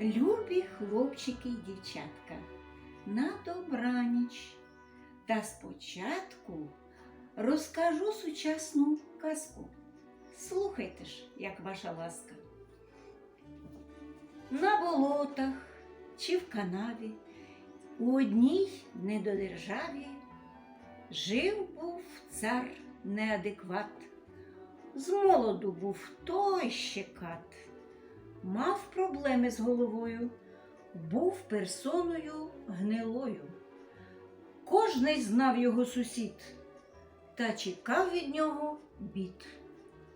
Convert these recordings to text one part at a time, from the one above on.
Любі хлопчики й дівчатка, на добраніч. Та спочатку розкажу сучасну казку. Слухайте ж, як ваша ласка. На болотах чи в канаві у одній недодержаві жив був цар неадекват. З молоду був той ще кат, мав проблеми з головою, був персоною гнилою. Кожний знав його сусід та чекав від нього бід.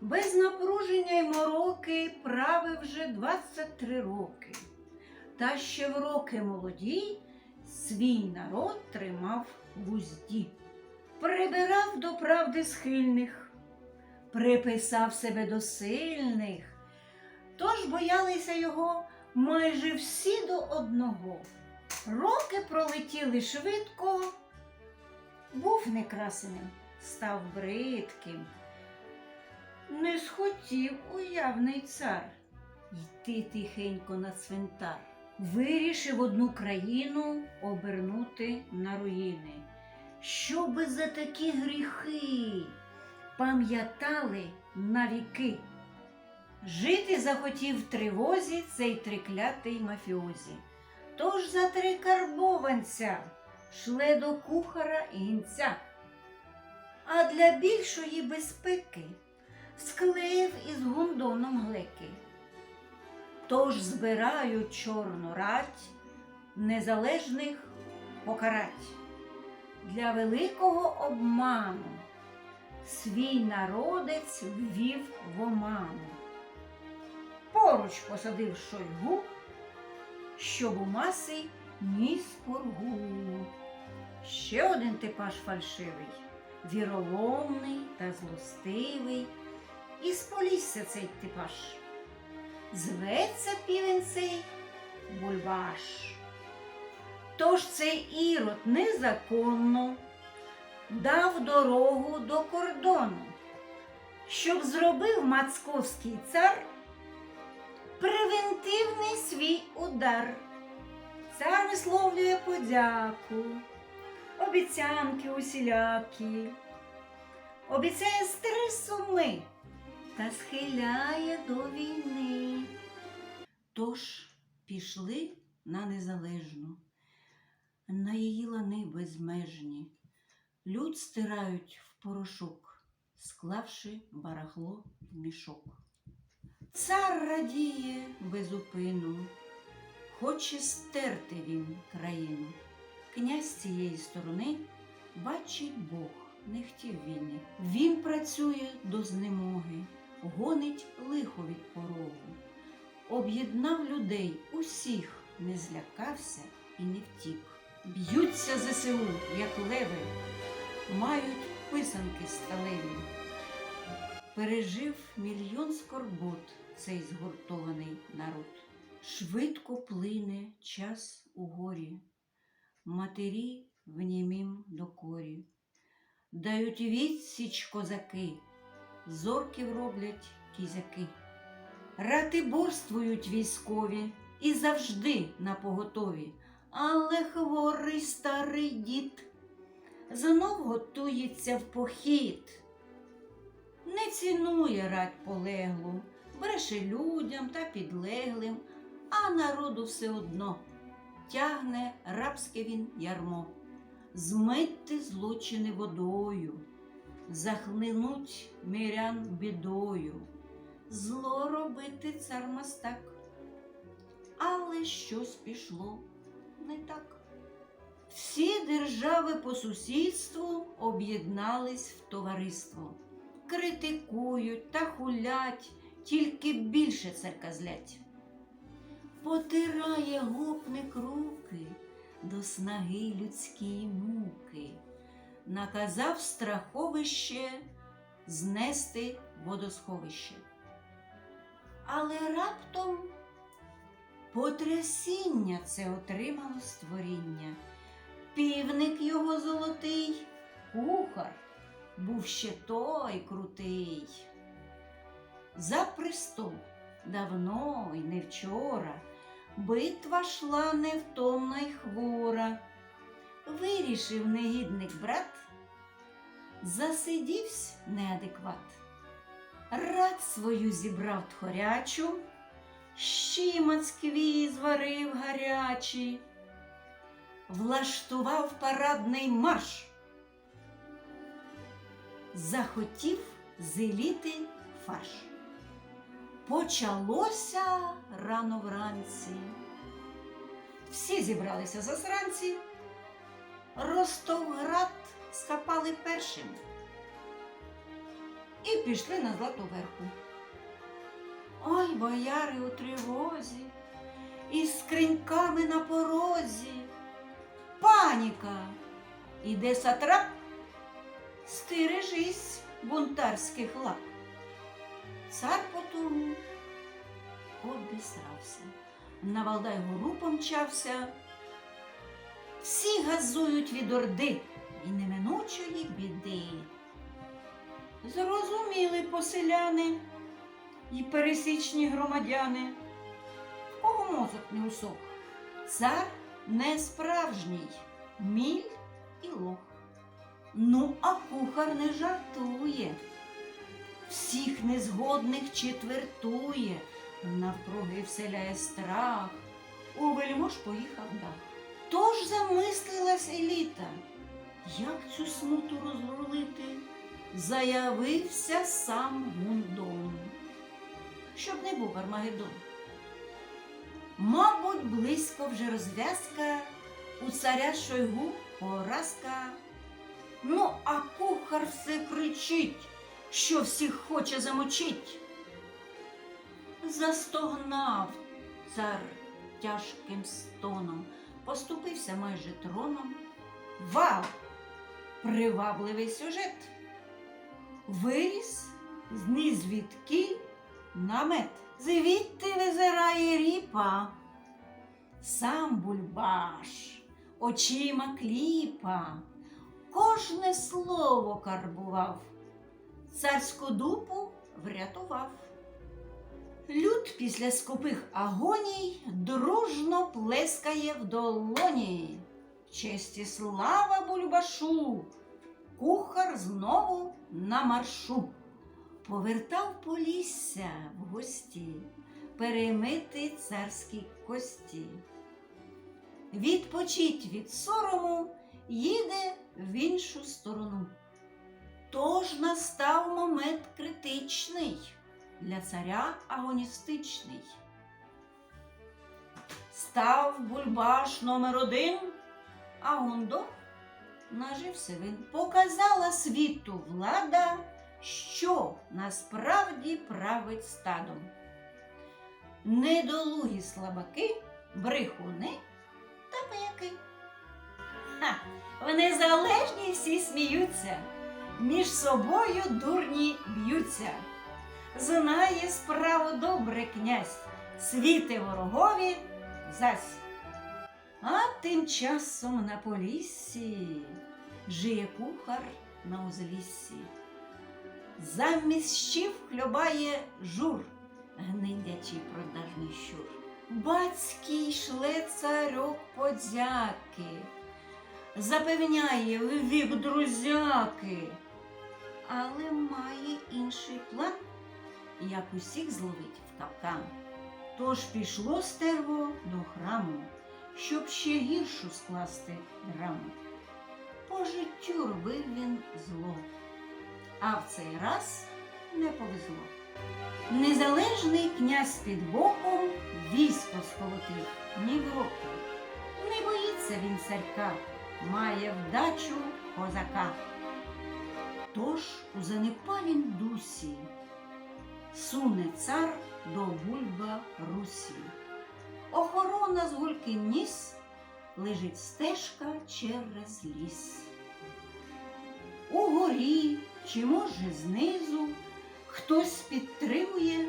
Без напруження й мороки правив вже 23 роки. Та ще в роки молоді свій народ тримав в узді, прибирав до правди схильних, приписав себе до сильних, тож боялися його майже всі до одного. Роки пролетіли швидко, був некрасеним, став бридким. Не схотів уявний цар йти тихенько на цвинтар. Вирішив одну країну обернути на руїни, щоби за такі гріхи пам'ятали навіки. Жити захотів в тривозі цей триклятий мафіозі. Тож за три карбованця шле до кухара гінця. А для більшої безпеки склеїв із гундоном глеки. Тож збирають чорну рать незалежних покарать. Для великого обману свій народець ввів в оману. Поруч посадив шойгу, щоб у маси ніс пургу. Ще один типаж фальшивий, віроломний та злостивий. І з цей типаж. Зветься півень цей бульбаш. Тож цей ірод незаконно дав дорогу до кордону, щоб зробив мацковський цар превентивний свій удар. Цар висловлює подяку, обіцянки усілякі, обіцяє стри суми та схиляє до війни. Тож пішли на незалежну, на її лани безмежні. Люд стирають в порошок, склавши барахло в мішок. Цар радіє безупину, хоче стерти він країну. Князь цієї сторони бачить Бог, не хотів війни. Він працює до знемоги, гонить лихо від порогу, об'єднав людей, усіх не злякався і не втік. Б'ються ЗСУ, як леви, мають писанки сталеві. Пережив мільйон скорбот цей згуртований народ. Швидко плине час у горі, матері в німім докорі. Дають відсіч козаки, зорків роблять кізяки. Ратиборствують військові і завжди на поготові. Але хворий старий дід знов готується в похід. Не цінує рать полеглу, бреше людям та підлеглим, а народу все одно тягне рабське він ярмо, змити злочини водою, захлинуть мирян бідою, зло робити цар мастак, але щось пішло не так. Всі держави по сусідству об'єднались в товариство, критикують та хулять, тільки більше церка злять. Потирає гопник руки до снаги людської муки, наказав страховище знести водосховище. Але раптом потрясіння це отримало створіння. Півник його золотий, кухар, був ще той крутий. За престол давно й не вчора Битва шла невтомна й хвора. Вирішив негідник брат, засидівсь неадекват. Рад свою зібрав тхорячу, щі Москві зварив гарячі, влаштував парадний марш. Захотів зеліти фарш. Почалося рано вранці. Всі зібралися засранці. Ростовград скапали першим і пішли на Златоверху. Ой, бояри у тривозі, із скриньками на порозі. Паніка! Іде сатрап, стережись бунтарських лап. Цар потому обісрався, на Валдай-гору помчався. Всі газують від орди і неминучої біди. Зрозуміли поселяни і пересічні громадяни, в кого мозок не усох. Цар не справжній, міль і лох. Ну, а кухар не жартує. Всіх незгодних четвертує, навкруги вселяє страх, у вельмож поїхав дах. Тож замислилась еліта, як цю смуту розрулити, заявився сам Гундон, щоб не був Армагеддон. Мабуть, близько вже розв'язка. У царя Шойгу поразка. Ну, а кухар все кричить що всіх хоче замочить. Застогнав цар тяжким стоном, поступився майже троном. Вау! Привабливий сюжет. Виріс з нізвідки намет. Звідти визирає ріпа. Сам бульбаш, очима кліпа, кожне слово карбував царську дупу врятував. Люд після скупих агоній дружно плескає в долоні. Честь і слава бульбашу, кухар знову на маршу. Повертав полісся в гості, перемити царські кості. Відпочить від сорому, їде в іншу сторону. Тож настав момент критичний, для царя агоністичний. Став бульбаш номер один, а Гондо нажився він. Показала світу влада, що насправді править стадом. Недолугі слабаки, брехуни та паяки. Ха, в незалежні всі сміються між собою дурні б'ються. Знає справу добре князь, світи ворогові зась. А тим часом на поліссі жиє кухар на узліссі. Замість щів хльобає жур, гнидячий продажний щур. Бацький шле царьок подяки, запевняє в вік друзяки але має інший план, як усіх зловить в капкан. Тож пішло стерво до храму, щоб ще гіршу скласти драму. По життю робив він зло, а в цей раз не повезло. Незалежний князь під боком військо сколотив ні в року. Не боїться він царька, має вдачу козака. Тож у занепалім дусі суне цар до бульба Русі. Охорона з гульки ніс лежить стежка через ліс. Угорі чи, може, знизу хтось підтримує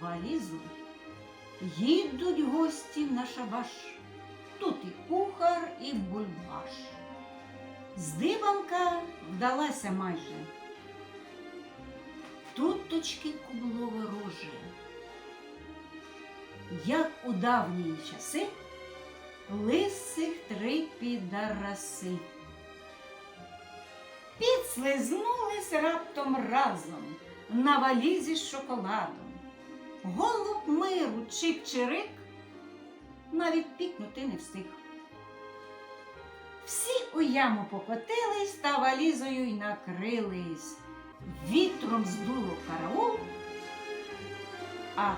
валізу. Їдуть гості на шабаш, тут і кухар, і бульбаш. Здибанка вдалася майже. Тут точки кубло вороже. як у давні часи лисих три підараси. Підслизнулись раптом разом на валізі з шоколадом. Голуб миру чик-чирик навіть пікнути не встиг. Всі у яму покотились та валізою й накрились. Вітром здуло караул, а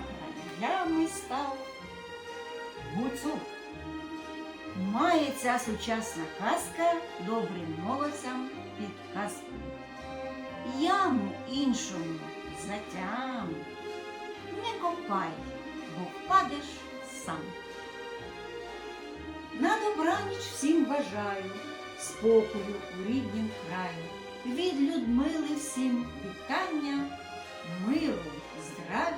кралями став гуцул. Має ця сучасна казка добрим молодцям підказку. Яму іншому затям. Не копай, бо впадеш сам. На добраніч всім бажаю, спокою у ріднім краю. Від Людмили всім вітання, миру, здравія